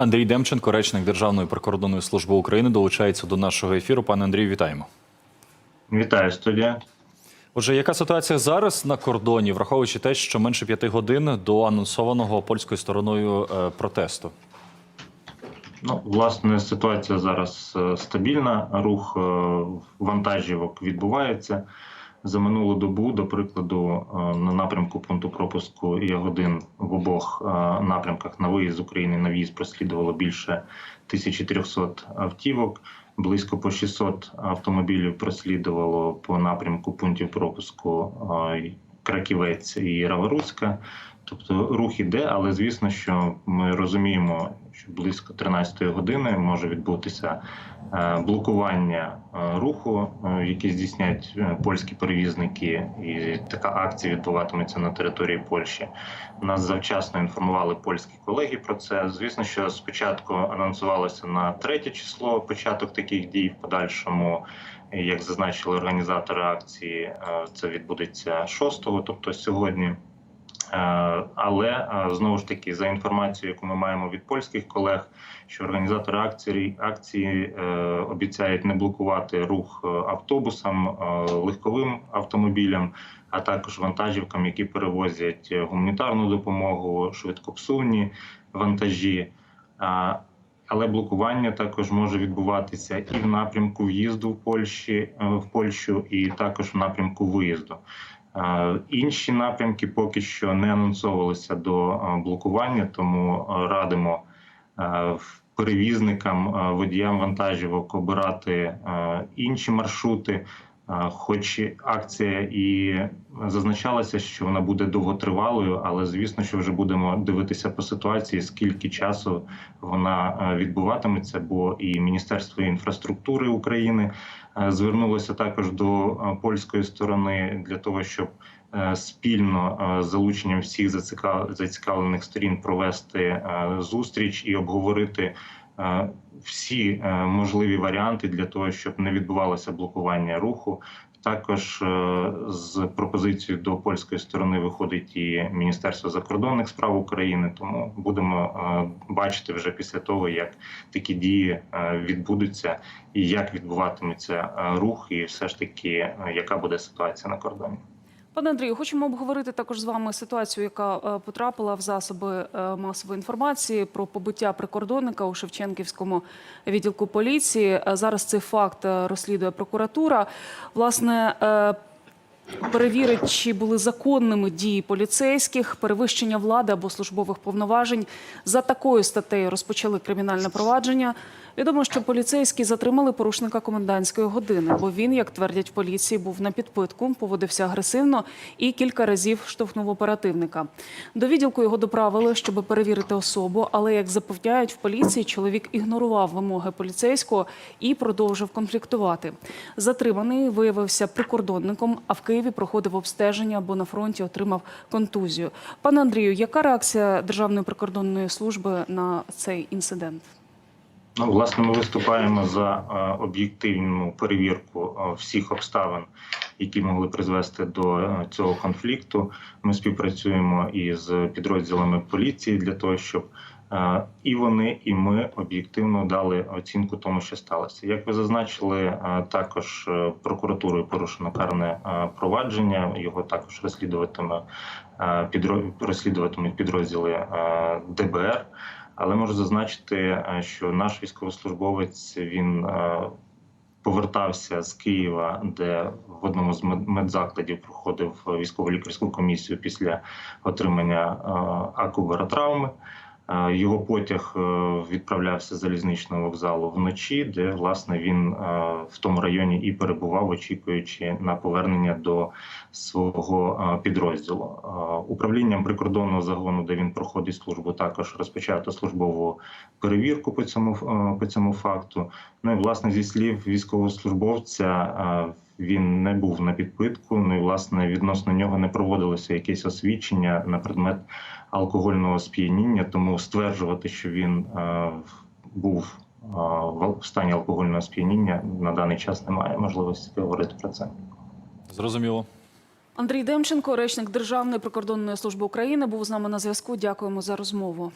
Андрій Демченко, речник Державної прикордонної служби України, долучається до нашого ефіру. Пане Андрію, вітаємо. Вітаю студія. Отже, яка ситуація зараз на кордоні, враховуючи те, що менше п'яти годин до анонсованого польською стороною е, протесту? Ну, власне, ситуація зараз е, стабільна. Рух е, вантажівок відбувається. За минулу добу, до прикладу, е, на напрямку пункту пропуску Ягодин в обох е, напрямках на виїзд з України на в'їзд прослідувало більше 1300 автівок. Близько по 600 автомобілів прослідувало по напрямку пунктів пропуску е, Краківець і Раворуцька. Тобто рух іде, але звісно, що ми розуміємо, що близько 13 години може відбутися е, блокування е, руху, е, який здійснять польські перевізники, і така акція відбуватиметься на території Польщі. Нас завчасно інформували польські колеги про це. Звісно, що спочатку анонсувалося на третє число початок таких дій в подальшому. Як зазначили організатори акції, це відбудеться 6-го, тобто сьогодні. Е, Але е, знову ж таки, за інформацією, яку ми маємо від польських колег, що організатори акції акції е, обіцяють не блокувати рух автобусам, легковим автомобілям, а також вантажівкам, які перевозять гуманітарну допомогу, швидкопсувні вантажі. Але блокування також може відбуватися і в напрямку в'їзду в Польщі в Польщу, і також в напрямку виїзду. Інші напрямки поки що не анонсовувалися до блокування, тому радимо перевізникам, водіям вантажівок обирати інші маршрути. Хоч акція і зазначалася, що вона буде довготривалою, але звісно, що вже будемо дивитися по ситуації, скільки часу вона е, відбуватиметься. Бо і Міністерство інфраструктури України е, звернулося також до е, польської сторони для того, щоб спільно з залученням всіх зацікав- зацікавлених сторін провести зустріч і обговорити. Всі е, можливі варіанти для того, щоб не відбувалося блокування руху, також е, з пропозицією до польської сторони виходить і Міністерство закордонних справ України. Тому будемо е, бачити вже після того, як такі дії відбудуться, і як відбуватиметься рух, і все ж таки, яка буде ситуація на кордоні. Пане Андрію, хочемо обговорити також з вами ситуацію, яка е, потрапила в засоби е, масової інформації про побиття прикордонника у Шевченківському відділку поліції. Е, Зараз цей факт розслідує прокуратура. Власне. Перевірить, чи були законними дії поліцейських, перевищення влади або службових повноважень. За такою статтею розпочали кримінальне провадження. Відомо, що поліцейські затримали порушника комендантської години, бо він, як твердять в поліції, був на підпитку, поводився агресивно і кілька разів штовхнув оперативника. До відділку його доправили, щоб перевірити особу, але як запевняють в поліції, чоловік ігнорував вимоги поліцейського і продовжив конфліктувати. Затриманий виявився прикордонником, а в Києві проходив обстеження, бо на фронті отримав контузію. Пане Андрію, яка реакція Державної прикордонної служби на цей інцидент? Ну, власне, ми виступаємо за е, об'єктивну перевірку е, всіх обставин, які могли призвести до е, цього конфлікту. Ми співпрацюємо із підрозділами поліції для того, щоб і вони, і ми об'єктивно дали оцінку тому, що сталося. Як ви зазначили, також е, прокуратурою порушено карне провадження. Його також розслідуватиме розслідуватимуть підрозділи ДБР. Але можу зазначити, що наш військовослужбовець він повертався з Києва, де в одному з мед- медзакладів проходив військово-лікарську комісію після отримання акубаротравми. Е, Його потяг е, відправлявся з залізничного вокзалу вночі, де власне він е, в тому районі і перебував, очікуючи на повернення до свого е, підрозділу. Е, Управлінням прикордонного загону, де він проходить службу, також розпочато службову перевірку по цьому е, по цьому факту. Ну і власне зі слів військовослужбовця. Він не був на підпитку. Ну і власне відносно нього не проводилося якесь освідчення на предмет алкогольного сп'яніння. Тому стверджувати, що він е, був е, в стані алкогольного сп'яніння на даний час немає можливості говорити про це. Зрозуміло. Андрій Демченко, речник Державної прикордонної служби України, був з нами на зв'язку. Дякуємо за розмову.